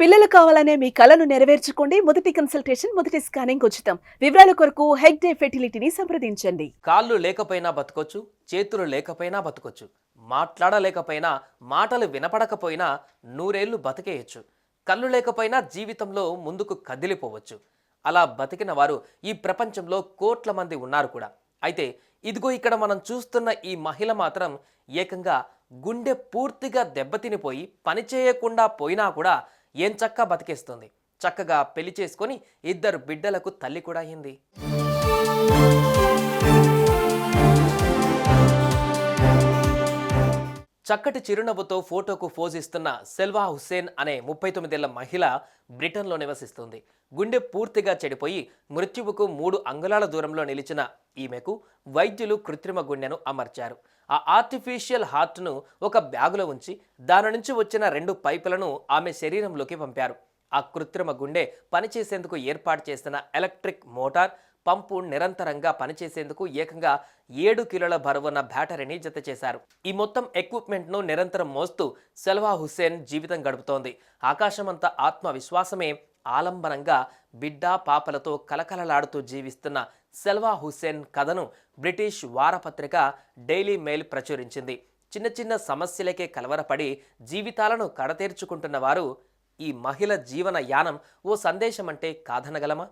పిల్లలు కావాలనే మీ కలను నెరవేర్చుకోండి. మొదటి కన్సల్టేషన్ మొదటి స్కానింగ్ ఉచితం. వివరాల కొరకు హెగ్ డే ఫెర్టిలిటీని సంప్రదించండి. కాళ్ళు లేకపోయినా బతకొచ్చు చేతులు లేకపోయినా బతకొచ్చు. మాట్లాడలేకపోయినా మాటలు వినపడకపోయినా నూరేళ్ళు బతికేయచ్చు. కళ్ళు లేకపోయినా జీవితంలో ముందుకు కదిలిపోవచ్చు. అలా బతికిన వారు ఈ ప్రపంచంలో కోట్ల మంది ఉన్నారు కూడా. అయితే ఇదిగో ఇక్కడ మనం చూస్తున్న ఈ మహిళ మాత్రం ఏకంగా గుండె పూర్తిగా దెబ్బతినిపోయి పని చేయకుండా పోయినా కూడా ఏం చక్క బతికేస్తుంది? చక్కగా పెళ్ళి చేసుకొని ఇద్దరు బిడ్డలకు తల్లి కూడా అయింది. చక్కటి చిరునవ్వుతో ఫోటోకు ఫోజ్ ఇస్తున్న సెల్వా హుస్సేన్ అనే ముప్పై తొమ్మిదేళ్ళ మహిళ బ్రిటన్లో నివసిస్తుంది. గుండె పూర్తిగా చెడిపోయి మృత్యువుకు మూడు అంగుళాల దూరంలో నిలిచిన ఈమెకు వైద్యులు కృత్రిమ గుండెను అమర్చారు. ఆ ఆర్టిఫిషియల్ హార్ట్ను ఒక బ్యాగులో ఉంచి దాని నుంచి వచ్చిన రెండు పైపులను ఆమె శరీరంలోకి పంపారు. ఆ కృత్రిమ గుండె పనిచేసేందుకు ఏర్పాటు చేసిన ఎలక్ట్రిక్ మోటార్ పంపు నిరంతరంగా పనిచేసేందుకు ఏకంగా ఏడు కిలోల బరువున్న బ్యాటరీని జత చేశారు. ఈ మొత్తం ఎక్విప్మెంట్ను నిరంతరం మోస్తూ సెల్వా హుస్సేన్ జీవితం గడుపుతోంది. ఆకాశమంత ఆత్మవిశ్వాసమే ఆలంబనంగా బిడ్డ పాపలతో కలకలలాడుతూ జీవిస్తున్న సెల్వా హుస్సేన్ కథను బ్రిటిష్ వారపత్రిక డైలీ మెయిల్ ప్రచురించింది. చిన్న చిన్న సమస్యలకే కలవరపడి జీవితాలను కడతేర్చుకుంటున్న వారు ఈ మహిళ జీవన యానం ఓ సందేశం అంటే కాదనగలమా?